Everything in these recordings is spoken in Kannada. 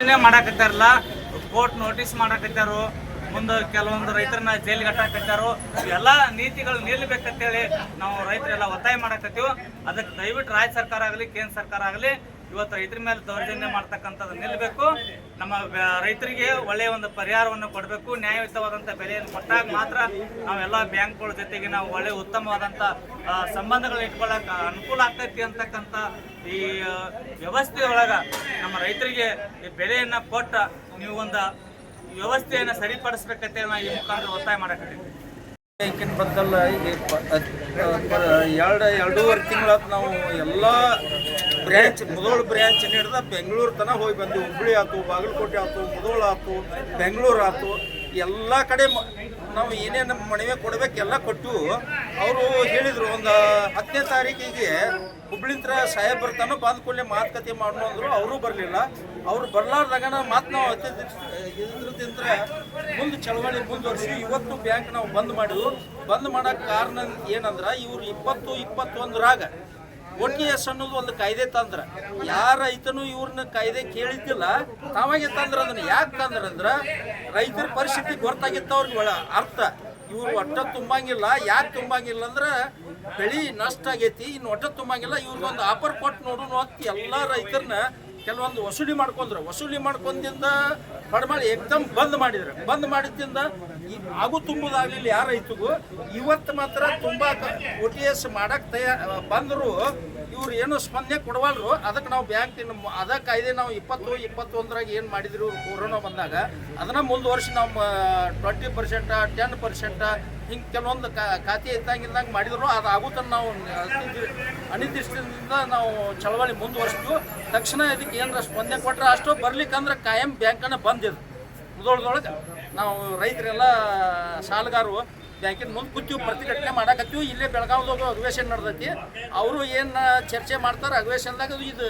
ಮಾಡಾಕತ್ತಾರಲ್ಲ? Court notice ಮಾಡಾಕತ್ತಾರು. ಮುಂದೆ ಕೆಲವೊಂದು ರೈತರನ್ನ ಜೈಲಿಗೆ ಕಟ್ಟಾಕತ್ತಾರು. ಎಲ್ಲ ನೀತಿಗಳು ನಿಲ್ಲಬೇಕಂತೇಳಿ ನಾವು ರೈತರೆಲ್ಲ ಒತ್ತಾಯ ಮಾಡಾಕತ್ತೀವಿ. ಅದಕ್ಕೆ ದಯವಿಟ್ಟು ರಾಜ್ಯ ಸರ್ಕಾರ ಆಗಲಿ, ಕೇಂದ್ರ ಸರ್ಕಾರ ಆಗಲಿ ಇವತ್ತು ರೈತರ ಮೇಲೆ ದೌರ್ಜನ್ಯ ಮಾಡ್ತಕ್ಕಂಥದ್ದು ನಿಲ್ಲಬೇಕು ನಮ್ಮ ರೈತರಿಗೆ ಒಳ್ಳೆಯ ಒಂದು ಪರಿಹಾರವನ್ನು ಕೊಡಬೇಕು. ನ್ಯಾಯಯುತವಾದಂಥ ಬೆಲೆಯನ್ನು ಕೊಟ್ಟಾಗ ಮಾತ್ರ ನಾವೆಲ್ಲ ಬ್ಯಾಂಕ್ಗಳ ಜೊತೆಗೆ ನಾವು ಒಳ್ಳೆಯ ಉತ್ತಮವಾದಂಥ ಸಂಬಂಧಗಳು ಇಟ್ಕೊಳ್ಳೋಕೆ ಅನುಕೂಲ ಆಗ್ತೈತಿ ಅಂತಕ್ಕಂಥ ಈ ವ್ಯವಸ್ಥೆಯೊಳಗೆ ನಮ್ಮ ರೈತರಿಗೆ ಈ ಬೆಲೆಯನ್ನು ಕೊಟ್ಟ ನೀವು ಒಂದು ವ್ಯವಸ್ಥೆಯನ್ನು ಸರಿಪಡಿಸ್ಬೇಕಂತೆ ನಾವು ಈ ಮುಖಾಂತರ ಒತ್ತಾಯ ಮಾಡಕತ್ತೀವಿ. ಬ್ಯಾಂಕಿನ ಬದ್ದಲ್ಲ ಈಗ ಎರಡು, ಎರಡೂವರೆ ತಿಂಗಳಾದ ನಾವು ಎಲ್ಲ ಬ್ರ್ಯಾಂಚ್ ಮುದೋಳು ಬ್ರ್ಯಾಂಚ್ ಹಿಡಿದ ಬೆಂಗಳೂರು ತನಕ ಹೋಗಿ ಬಂದು ಹುಬ್ಬಳ್ಳಿ ಆಯ್ತು ಬಾಗಲಕೋಟೆ ಆಯ್ತು ಮುದೋಳು ಆಯ್ತು ಬೆಂಗಳೂರು ಆಯ್ತು ಎಲ್ಲ ಕಡೆ ನಾವು ಏನೇನು ಮನವಿ ಕೊಡಬೇಕು ಎಲ್ಲ ಕೊಟ್ಟು ಅವರು ಹೇಳಿದರು ಒಂದು ಹತ್ತನೇ ತಾರೀಕಿಗೆ ಹುಬ್ಳಿಂತ್ರ ಸಾಹೇಬ್ರ ತನಕ ಬಂದ ಮಾತುಕತೆ ಮಾಡೋಣ ಅಂದರು. ಅವರು ಬರಲಿಲ್ಲ. ಅವ್ರು ನಾವು ಮಾತು ನಾವು ಇದ್ರದಿಂದ ಮುಂದೆ ಚಳವಳಿ ಮುಂದುವರಿಸಿ ಇವತ್ತು ಬ್ಯಾಂಕ್ ನಾವು ಬಂದ್ ಮಾಡಿದ್ವು. ಬಂದ್ ಮಾಡೋಕ್ಕೆ ಕಾರಣ ಏನಂದ್ರೆ ಇವರು ಇಪ್ಪತ್ತು, ಇಪ್ಪತ್ತೊಂದರಾಗ ಒ ಎಸ್ ಅನ್ನೋದು ಒಂದು ಕಾಯ್ದೆ ತಂದ್ರ. ಯಾರ ರೈತನು ಇವ್ರನ್ನ ಕಾಯ್ದೆ ಕೇಳಿದ್ದಿಲ್ಲ, ತಾವಾಗೆ ತಂದ್ರ ಅದನ್ನ ಯಾಕೆ ತಂದ್ರ ಅಂದ್ರ, ರೈತರ ಪರಿಸ್ಥಿತಿ ಗೊತ್ತಾಗಿತ್ತು ಅವ್ರಿಗೆ ಅರ್ಥ. ಇವ್ರು ಒಟ್ಟ ತುಂಬಂಗಿಲ್ಲ, ಯಾಕೆ ತುಂಬಂಗಿಲ್ಲ ಅಂದ್ರ, ಬೆಳಿ ನಷ್ಟ ಆಗೈತಿ ಇನ್ನು ಒಟ್ಟ ತುಂಬಂಗಿಲ್ಲ ಇವ್ರಿಗೊಂದು ಆಫರ್ ಕೊಟ್ಟು ನೋಡೋಣ ಅಂತ ಎಲ್ಲ ರೈತರನ್ನ ಕೆಲವೊಂದು ವಸೂಲಿ ಮಾಡ್ಕೊಂಡ್ರು. ವಸೂಲಿ ಮಾಡ್ಕೊಂಡಿಂದ ಬಡಮಾಡಿ ಏಕ್ದಮ್ ಬಂದ್ ಮಾಡಿದ್ರು. ಬಂದ್ ಮಾಡಿದ್ದಿಂದ ಆಗು ತುಂಬುದಾಗಲಿಲ್ಲ ಯಾರ ರೈತಗೂ, ಇವತ್ತು ಮಾತ್ರ ತುಂಬಾ ಒ ಟಿ ಎಸ್ ಮಾಡಕ್ ತಯಾರ ಬಂದರು, ಇವ್ರು ಏನು ಸ್ಪಂದನೆ ಕೊಡವಲ್ರು ಅದಕ್ಕೆ ನಾವು ಬ್ಯಾಂಕ್ ಅದ ಕಾಯ್ದೆ ನಾವು ಇಪ್ಪತ್ತು, ಇಪ್ಪತ್ತೊಂದ್ರಾಗ ಏನು ಮಾಡಿದ್ರು ಕೊರೋನಾ ಬಂದಾಗ, ಅದನ್ನ ಮುಂದುವರ್ಸಿ ನಾವು ಟ್ವೆಂಟಿ ಪರ್ಸೆಂಟ, ಟೆನ್ ಪರ್ಸೆಂಟ, ಹಿಂಗೆ ಕೆಲವೊಂದು ಖಾತೆ ಇದ್ದಂಗಿದ್ದಂಗೆ ಮಾಡಿದ್ರು, ಅದು ಆಗುತ್ತ ನಾವು ಅನಿರ್ದಿ- ಅನಿರ್ದಿಷ್ಟದಿಂದ ನಾವು ಚಳವಳಿ ಮುಂದುವರ್ಸಿದ್ವು ತಕ್ಷಣ ಇದಕ್ಕೆ ಏನರ ಸ್ಪಂದನೆ ಕೊಟ್ಟರೆ ಅಷ್ಟು ಬರ್ಲಿಕ್ಕಂದ್ರೆ ಕಾಯಂ ಬ್ಯಾಂಕನ್ನು ಬಂದಿದ್ದು ಮುದೋಳದೊಳಗೆ ನಾವು ರೈತರೆಲ್ಲ ಸಾಲಗಾರರು ಬ್ಯಾಂಕಿನ ಮುಂದೆ ಕುತ್ತೀವಿ ಪ್ರತಿಭಟನೆ ಮಾಡಾಕತ್ತೀವಿ. ಇಲ್ಲೇ ಬೆಳಗಾವ್ದಾಗ ಅಧಿವೇಶನ ನಡೆದೈತಿ. ಅವರು ಏನು ಚರ್ಚೆ ಮಾಡ್ತಾರೆ ಅಧಿವೇಶನದಾಗ ಇದು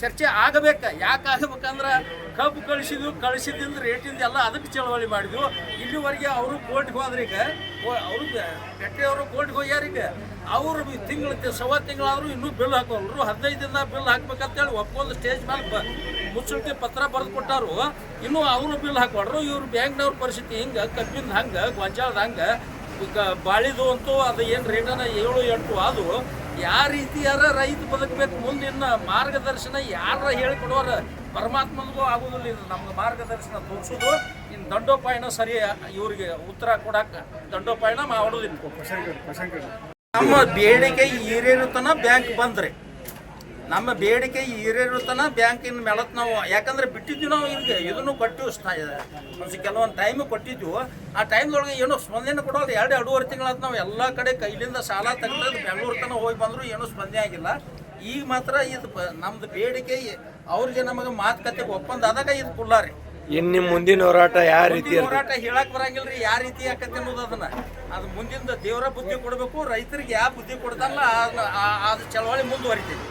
ಚರ್ಚೆ ಆಗಬೇಕು. ಯಾಕೆ ಆಗಬೇಕಂದ್ರೆ ಕಬ್ಬು ಕಳಿಸಿದ್ವು, ಕಳಿಸಿದ್ದಿಂದ ರೇಟಿಂದ ಎಲ್ಲ ಅದಕ್ಕೆ ಚಳವಳಿ ಮಾಡಿದ್ವು. ಇಲ್ಲಿವರೆಗೆ ಅವರು ಕೋರ್ಟ್ಗೆ ಈಗ ಅವರು ಗಟ್ಟಿಯವರು ಕೋರ್ಟ್ಗೆ ಹೋಗ್ಯಾರ ಈಗ. ಅವರು ತಿಂಗಳ ಸವಾ ತಿಂಗಳಾದರೂ ಇನ್ನೂ ಬಿಲ್ ಹಾಕೋಲ್ರು ಹದಿನೈದು ದಿನ ಬಿಲ್ ಹಾಕ್ಬೇಕಂತೇಳಿ ಒಪ್ಕೊಂಡು ಸ್ಟೇಜ್ ಮೇಲೆ ಬ ಮುಚ್ಚಳಿಕೆ ಪತ್ರ ಬರೆದು ಕೊಟ್ಟಾರು. ಇನ್ನೂ ಅವರು ಬಿಲ್ ಹಾಕೊಂಡ್ರು ಇವ್ರು ಬ್ಯಾಂಕ್ನವ್ರ ಪರಿಸ್ಥಿತಿ ಹಿಂಗೆ ಕಬ್ಬಿಂದ ಹಂಗೆ ಗೊಂಜಾಳದ ಹಂಗೆ. ಈಗ ಬಾಳಿದು ಅಂತೂ ಅದು ಏನು ರೇಟನ ಏಳು ಎಂಟು ಅದು ಯಾವ ರೀತಿಯಾರ ರೈತ ಬದುಕಬೇಕು ಮುಂದಿನ ಮಾರ್ಗದರ್ಶನ ಯಾರ ಹೇಳಿಕೊಡೋರ ಪರಮಾತ್ಮನಿಗೂ ಆಗೋದಿಲ್ಲ ಇದು. ನಮ್ಗೆ ಮಾರ್ಗದರ್ಶನ ತೋರಿಸೋದು. ಇನ್ನು ದಂಡೋಪಾಯನ ಸರಿ ಇವ್ರಿಗೆ ಉತ್ತರ ಕೊಡಕ್ಕೆ ದಂಡೋಪಾಯನ ಮಾಡೋದಿಲ್ಲ ನಮ್ಮ ಬೇಡಿಕೆ ಈರೇರುತನ ಬ್ಯಾಂಕ್ ಬಂದ್ರಿ. ನಮ್ಮ ಬೇಡಿಕೆ ಈರೇರುತನ ಬ್ಯಾಂಕಿನ ಮೇಲತ್ ನಾವು. ಯಾಕಂದ್ರೆ ಬಿಟ್ಟಿದ್ವಿ ನಾವು ಈಗ ಇದನ್ನು ಕೊಟ್ಟಿವಿ ಸ್ಥಾಯಿದೆ ಒಂದು ಕೆಲವೊಂದು ಟೈಮ್ ಕೊಟ್ಟಿದ್ವು. ಆ ಟೈಮ್ದೊಳಗೆ ಏನೋ ಸ್ಪಂದನೆ ಕೊಡೋದು ಎರಡು ಎರಡೂವರೆ ತಿಂಗಳಾದ ನಾವು ಎಲ್ಲ ಕಡೆ ಕೈಲಿಂದ ಸಾಲ ತೆಗೆದು ಬೆಂಗಳೂರು ತನಕ ಹೋಗಿ ಬಂದ್ರು ಏನೂ ಸ್ಪಂದನೆ ಆಗಿಲ್ಲ. ಈಗ ಮಾತ್ರ ಇದು ನಮ್ದು ಬೇಡಿಕೆ ಅವ್ರಿಗೆ ನಮಗೆ ಮಾತುಕತೆ ಒಪ್ಪಂದ ಆದಾಗ ಇದು ಕುಲ್ಲಾರಿ ಇನ್ನು ನಿಮ್ಮ ಮುಂದಿನ ಹೋರಾಟ ಯಾವ ರೀತಿ ಹೋರಾಟ ಹೇಳಕ್ ಬರಂಗಿಲ್ರಿ. ಯಾವ ರೀತಿ ಆಕತಿ ಅನ್ನೋದು ಅದನ್ನ. ಅದು ಮುಂದಿನ ದೇವರ ಬುದ್ಧಿ ಕೊಡಬೇಕು ರೈತರಿಗೆ ಯಾವ ಬುದ್ಧಿ ಕೊಡ್ತಾರಲ್ಲ ಅದು ಚಳವಳಿ ಮುಂದುವರಿತೀವಿ